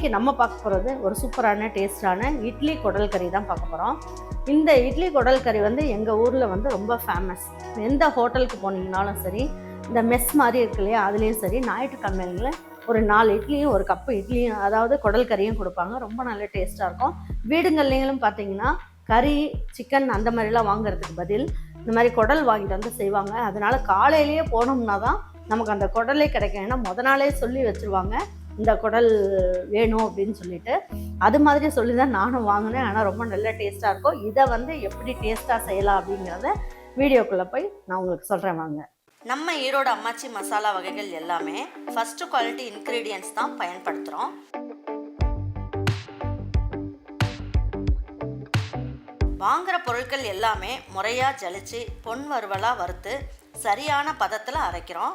இன்றைக்கி நம்ம பார்க்க போகிறது ஒரு சூப்பரான டேஸ்டான இட்லி குடல் கறி தான் பார்க்க போகிறோம் இந்த இட்லி குடல் கறி வந்து எங்கள் ஊரில் வந்து ரொம்ப ஃபேமஸ் எந்த ஹோட்டலுக்கு போனீங்கனாலும் சரி இந்த மெஸ் மாதிரி இருக்கு இல்லையா அதுலேயும் சரி ஞாயிற்றுக்கிழமைகளில் ஒரு நாலு இட்லியும் ஒரு கப்பு இட்லியும் அதாவது குடல் கறியும் கொடுப்பாங்க. ரொம்ப நல்ல டேஸ்ட்டாக இருக்கும். வீடுங்கள்லையும் பார்த்தீங்கன்னா கறி சிக்கன் அந்த மாதிரிலாம் வாங்குறதுக்கு பதில் இந்த மாதிரி குடல் வாங்கிட்டு வந்து செய்வாங்க. அதனால காலையிலேயே போனோம்னா தான் நமக்கு அந்த குடலே கிடைக்கும். ஏன்னா முத நாளே சொல்லி வச்சுருவாங்க. இந்த குடல் வேணும் அப்படின்னு சொல்லிட்டு அது மாதிரி சொல்லி தான் நானும் வாங்கினேன். ஆனால் ரொம்ப நல்ல டேஸ்ட்டாக இருக்கும். இதை வந்து எப்படி டேஸ்ட்டாக செய்யலாம் அப்படிங்கிறத வீடியோக்குள்ளே போய் நான் உங்களுக்கு சொல்கிறேன் வாங்க. நம்ம ஈரோடு அம்மாச்சி மசாலா வகைகள் எல்லாமே ஃபஸ்ட்டு குவாலிட்டி இன்க்ரீடியன்ஸ் தான் பயன்படுத்துகிறோம் வாங்குகிற பொருட்கள் எல்லாமே முறையாக ஜலிச்சு பொன் வறுவலாக வறுத்து சரியான பதத்தில் அரைக்கிறோம்.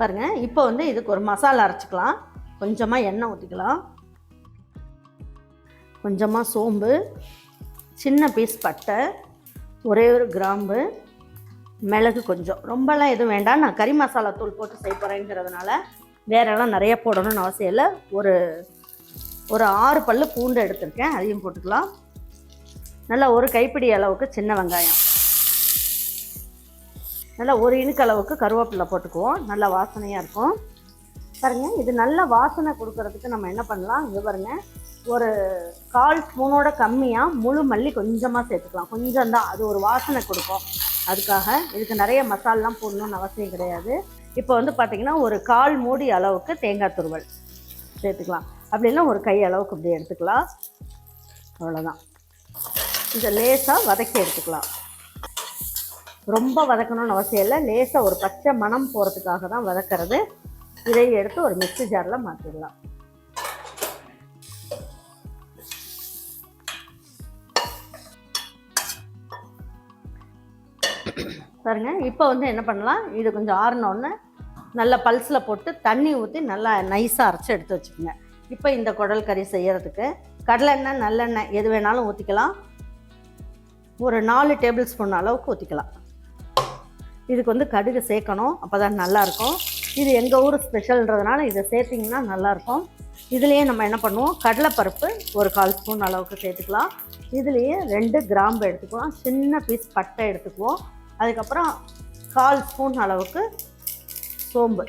பாருங்கள் இப்போ வந்து இதுக்கு ஒரு மசாலா அரைச்சிக்கலாம். கொஞ்சமாக எண்ணெய் ஊற்றிக்கலாம் கொஞ்சமாக சோம்பு சின்ன பீஸ் பட்டை ஒரே ஒரு கிராம்பு மிளகு கொஞ்சம். ரொம்பலாம் எதுவும் வேண்டாம். நான் கறி மசாலா தூள் போட்டு செய்ய போகிறேங்கிறதுனால வேறெல்லாம் நிறைய போடணும்னு அவசியம் இல்லை. ஒரு ஒரு ஆறு பல்லு பூண்டு எடுத்திருக்கேன். அதையும் போட்டுக்கலாம். நல்லா ஒரு கைப்பிடி அளவுக்கு சின்ன வெங்காயம். நல்லா ஒரு இனுக்கு அளவுக்கு கருவேப்பிலை போட்டுக்குவோம். நல்லா வாசனையாக இருக்கும். பாருங்கள் இது நல்ல வாசனை கொடுக்கறதுக்கு நம்ம என்ன பண்ணலாம்? இங்கே பாருங்க ஒரு கால் ஸ்பூனோட கம்மியாக முழு மல்லி கொஞ்சமாக சேர்த்துக்கலாம். கொஞ்சம் தான் அது ஒரு வாசனை கொடுக்கும். அதுக்காக இதுக்கு நிறைய மசாலெலாம் போடணும்னு அவசியம் கிடையாது. இப்போ வந்து பார்த்தீங்கன்னா ஒரு கால் மூடி அளவுக்கு தேங்காய் துருவல் சேர்த்துக்கலாம். அப்படின்னா ஒரு கை அளவுக்கு இப்படி எடுத்துக்கலாம். அவ்வளோதான் இதை லேசாக வதக்கி எடுத்துக்கலாம். ரொம்ப வதக்கணும்னு அவசியம் இல்லை. லேசாக ஒரு பச்சை மணம் போகிறதுக்காக தான் வதக்கிறது. இதை எடுத்து ஒரு மிக்சி ஜாரில் மாற்றிடலாம் பாருங்க இப்போ வந்து என்ன பண்ணலாம்? இது கொஞ்சம் ஆறினோடனே நல்லா பல்ஸில் போட்டு தண்ணி ஊற்றி நல்லா நைஸாக அரைச்சி எடுத்து வச்சுக்கோங்க. இப்போ இந்த குடல் கறி செய்கிறதுக்கு கடலெண்ணெய் நல்லெண்ணெய் எது வேணாலும் ஊற்றிக்கலாம் ஒரு நாலு டேபிள் ஸ்பூன் அளவுக்கு ஊற்றிக்கலாம் இதுக்கு வந்து கடுகு சேர்க்கணும் அப்போ தான் நல்லாயிருக்கும். இது எங்கள் ஊர் ஸ்பெஷல்ன்றதுனால இதை சேர்த்திங்கன்னா நல்லாயிருக்கும். இதுலேயே நம்ம என்ன பண்ணுவோம் கடலைப்பருப்பு ஒரு கால் ஸ்பூன் அளவுக்கு சேர்த்துக்கலாம். இதுலேயே ரெண்டு கிராம்பு எடுத்துக்குவோம் சின்ன பீஸ் பட்டை எடுத்துக்குவோம். அதுக்கப்புறம் கால் ஸ்பூன் அளவுக்கு சோம்பு.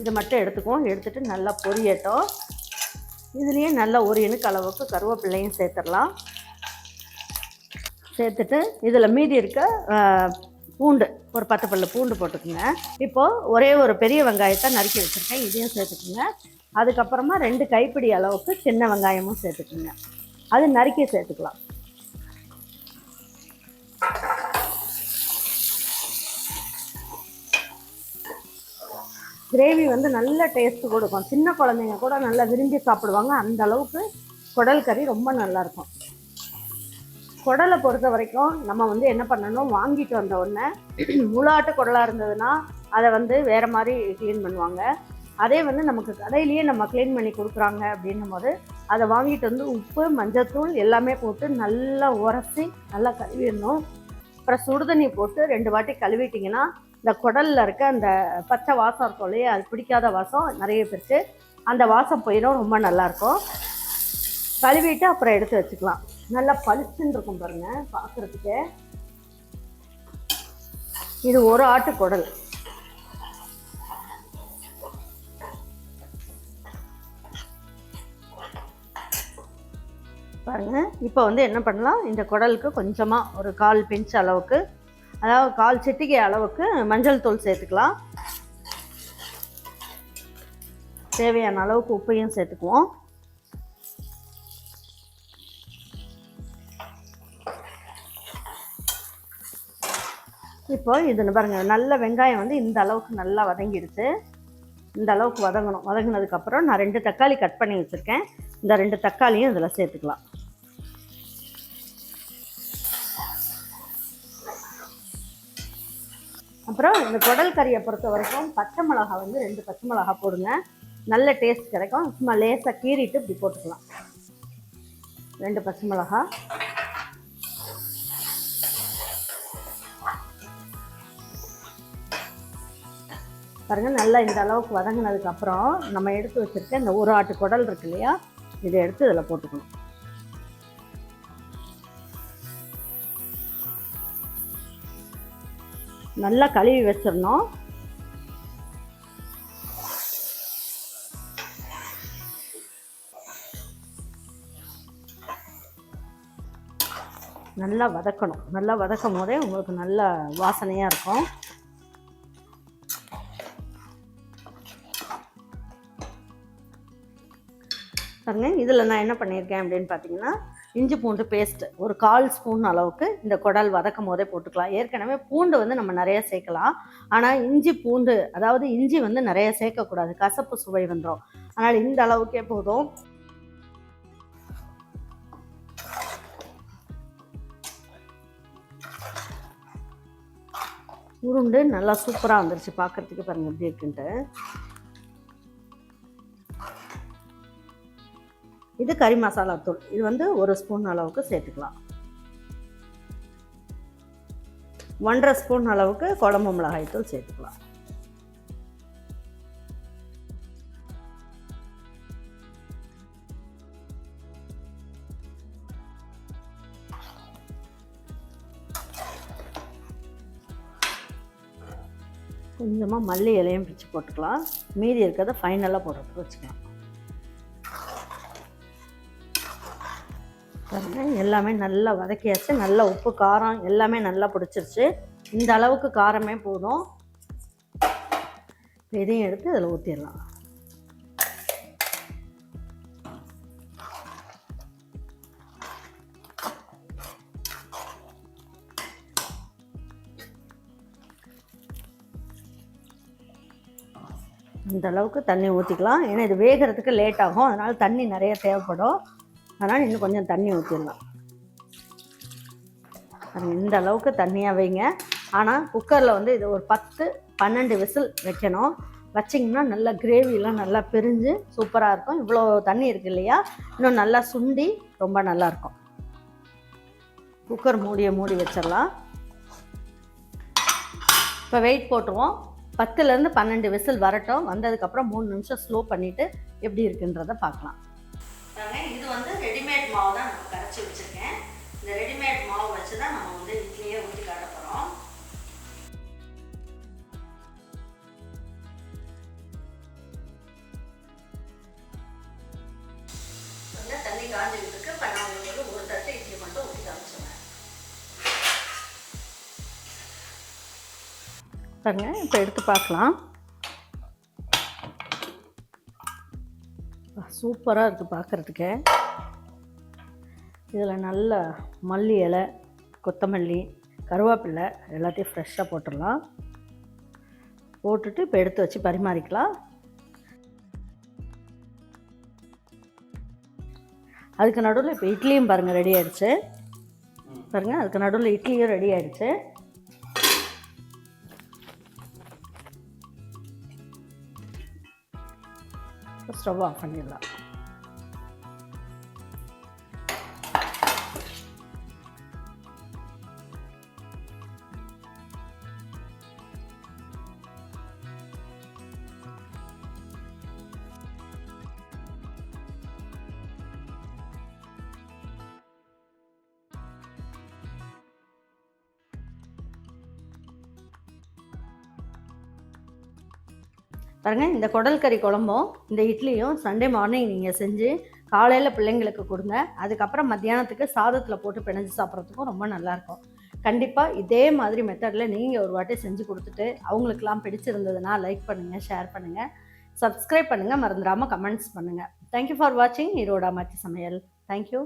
இதை மட்டும் எடுத்துக்குவோம் எடுத்துகிட்டு நல்லா பொரியட்டும். இதுலேயே நல்லா ஒரு இணுக்கு அளவுக்கு கருவேப்பிள்ளையும் சேர்த்துடலாம். சேர்த்துட்டு இதில் மீதி இருக்க பூண்டு ஒரு பத்து பல்லு பூண்டு போட்டுக்குங்க. இப்போது ஒரே ஒரு பெரிய வெங்காயத்தை நறுக்கி வச்சுருக்கேன் இதையும் சேர்த்துக்குங்க. அதுக்கப்புறமா ரெண்டு கைப்பிடி அளவுக்கு சின்ன வெங்காயமும் சேர்த்துக்குங்க. அது நறுக்கி சேர்த்துக்கலாம். கிரேவி வந்து நல்ல டேஸ்ட் கொடுக்கும். சின்ன குழந்தைங்க கூட நல்லா விரும்பி சாப்பிடுவாங்க. அந்த அளவுக்கு குடல் கறி ரொம்ப நல்லாயிருக்கும் குடலை பொறுத்த வரைக்கும் நம்ம வந்து என்ன பண்ணணும்? வாங்கிட்டு வந்த உடனே முளாட்டு குடலாக இருந்ததுன்னா அதை வந்து வேறு மாதிரி க்ளீன் பண்ணுவாங்க. அதே வந்து நமக்கு கடையிலேயே நம்ம க்ளீன் பண்ணி கொடுக்குறாங்க அப்படின்னும் போது அதை வாங்கிட்டு வந்து உப்பு மஞ்சத்தூள் எல்லாமே போட்டு நல்லா உரசி நல்லா கழுவிடணும். அப்புறம் சுடுதண்ணி போட்டு ரெண்டு வாட்டி கழுவிட்டிங்கன்னா இந்த குடலில் இருக்க அந்த பச்சை வாசம் இருக்கும் இல்லையா? அது பிடிக்காத வாசம் நிறைய பேருக்கு. அந்த வாசம் போயிடும் ரொம்ப நல்லாயிருக்கும் கழுவிட்டு அப்புறம் எடுத்து வச்சுக்கலாம். நல்லா பளிச்சுன்னு இருக்கும் பாருங்க பார்க்குறதுக்கு இது ஒரு ஆட்டு குடல். பாருங்க இப்போ வந்து என்ன பண்ணலாம்? இந்த குடலுக்கு கொஞ்சமாக ஒரு கால் பிஞ்ச் அளவுக்கு அதாவது கால் சிட்டிகை அளவுக்கு மஞ்சள் தூள் சேர்த்துக்கலாம். தேவையான அளவுக்கு உப்பையும் சேர்த்துக்குவோம். இப்போ இது பாருங்கள் நல்ல வெங்காயம் வந்து இந்த அளவுக்கு நல்லா வதங்கிடுச்சு. இந்த அளவுக்கு வதங்கணும். வதங்கினதுக்கப்புறம் நான் ரெண்டு தக்காளி கட் பண்ணி வச்சுருக்கேன். இந்த ரெண்டு தக்காளியும் இதில் சேர்த்துக்கலாம். அப்புறம் இந்த குடல் கறியை பொறுத்த வரைக்கும் பச்சை மிளகா வந்து ரெண்டு பச்சை மிளகா போடுங்க. நல்ல டேஸ்ட் கிடைக்கும். சும்மா லேசாக கீறிட்டு இப்படி போட்டுக்கலாம். ரெண்டு பச்சை மிளகா. பாருங்கள் நல்லா இந்த அளவுக்கு வதங்கினதுக்கப்புறம் நம்ம எடுத்து வச்சுருக்க இந்த ஒரு ஆட்டு குடல் இருக்கு இல்லையா இதை எடுத்து இதில் போட்டுக்கணும். நல்லா கழுவி வச்சிடணும். நல்லா வதக்கணும். நல்லா வதக்கும் போதே உங்களுக்கு நல்ல வாசனையாக இருக்கும். இதில் நான் என்ன பண்ணியிருக்கேன் அப்படின்னு பார்த்தீங்கன்னா இஞ்சி பூண்டு பேஸ்ட் ஒரு கால் ஸ்பூன் அளவுக்கு இந்த குடல் வதக்கும் போதே போட்டுக்கலாம். ஏற்கனவே பூண்டு வந்து நம்ம நிறைய சேர்க்கலாம். ஆனால் இஞ்சி பூண்டு அதாவது இஞ்சி வந்து நிறைய சேர்க்கக்கூடாது. கசப்பு சுவை வந்துடும் அதனால் இந்த அளவுக்கே போதும். உருண்டு நல்லா சூப்பராக வந்துருச்சு. பார்க்குறதுக்கு பாருங்கள் எப்படி இருக்குன்ட்டு. இது கறி மசாலா தூள். இது வந்து ஒரு ஸ்பூன் அளவுக்கு சேர்த்துக்கலாம். ஒன்றரை ஸ்பூன் அளவுக்கு குழம்பு மிளகாய் தூள் சேர்த்துக்கலாம். கொஞ்சமாக மல்லி இலையும் பிச்சு போட்டுக்கலாம். மீதி இருக்கிறத ஃபைனலாக போடுறதுக்கு வச்சுக்கலாம். பாருங்கள் எல்லாமே நல்லா வதக்கியாச்சு. நல்லா உப்பு காரம் எல்லாமே நல்லா பிடிச்சிருச்சு. இந்த அளவுக்கு காரமே போதும். இதையும் எடுத்து இதில் ஊற்றிடலாம் இந்த அளவுக்கு தண்ணி ஊற்றிக்கலாம் ஏன்னா இது வேகிறதுக்கு லேட் ஆகும். அதனால் தண்ணி நிறைய தேவைப்படும். அதனால் இன்னும் கொஞ்சம் தண்ணி ஊற்றிடலாம் இந்த அளவுக்கு தண்ணியாக வைங்க. ஆனால் குக்கரில் வந்து இது ஒரு பத்து பன்னெண்டு விசில் வைக்கணும். வச்சிங்கன்னா நல்லா கிரேவிலாம் நல்லா பிரிஞ்சு சூப்பராக இருக்கும். இவ்வளோ தண்ணி இருக்கு இல்லையா? இன்னும் நல்லா சுண்டி ரொம்ப நல்லாயிருக்கும் குக்கர் மூடியை மூடி வச்சிடலாம். இப்போ வெயிட் போட்டுருவோம். பத்துலேருந்து பன்னெண்டு விசில் வரட்டும். வந்ததுக்கப்புறம் மூணு நிமிஷம் ஸ்லோ பண்ணிவிட்டு எப்படி இருக்குன்றதை பார்க்கலாம். இது வந்து ரெடிமேட் மாவு தான் நம்ம கரைச்சி வச்சுருக்கேன். இந்த ரெடிமேட் மாவு வச்சு தான் நம்ம வந்து இட்லியே ஊற்றி காட்ட போகிறோம் தண்ணி காஞ்சிக்கிட்டு இருக்கு இப்போ நான் உங்களுக்கு ஒரு தட்டு இட்லி மட்டும் ஊற்றி காமிச்சுவேன் பாருங்க இப்போ எடுத்து பார்க்கலாம். சூப்பராக இருக்குது பார்க்குறதுக்கு இதில் நல்ல மல்லி இலை கொத்தமல்லி கருவேப்பிலை எல்லாத்தையும் ஃப்ரெஷ்ஷாக போட்டுடலாம். போட்டுட்டு இப்போ எடுத்து வச்சு பரிமாறிக்கலாம். அதுக்கு நடுவில் இப்போ இட்லியும் பாருங்கள் ரெடி ஆகிடுச்சு பாருங்கள் அதுக்கு நடுவில் இட்லியும் ரெடி ஆகிடுச்சு ஸ்டவ் ஆஃப் பண்ணிடலாம். பாருங்கள் இந்த குடல் கறி குழம்பும் இந்த இட்லியும் சண்டே மார்னிங் நீங்கள் செஞ்சு காலையில் பிள்ளைங்களுக்கு கொடுங்க. அதுக்கப்புறம் மத்தியானத்துக்கு சாதத்தில் போட்டு பிணைஞ்சு சாப்பிட்றதுக்கும் ரொம்ப நல்லாயிருக்கும் கண்டிப்பாக இதே மாதிரி மெத்தடில் நீங்கள் ஒரு வாட்டி செஞ்சு கொடுத்துட்டு அவங்களுக்கெல்லாம் பிடிச்சிருந்ததுன்னா லைக் பண்ணுங்கள் ஷேர் பண்ணுங்கள் சப்ஸ்கிரைப் பண்ணுங்கள் மறந்துடாமல் கமெண்ட்ஸ் பண்ணுங்கள் தேங்க்யூ ஃபார் வாட்சிங் ஈரோடா மாச்சி சமையல். தேங்க்யூ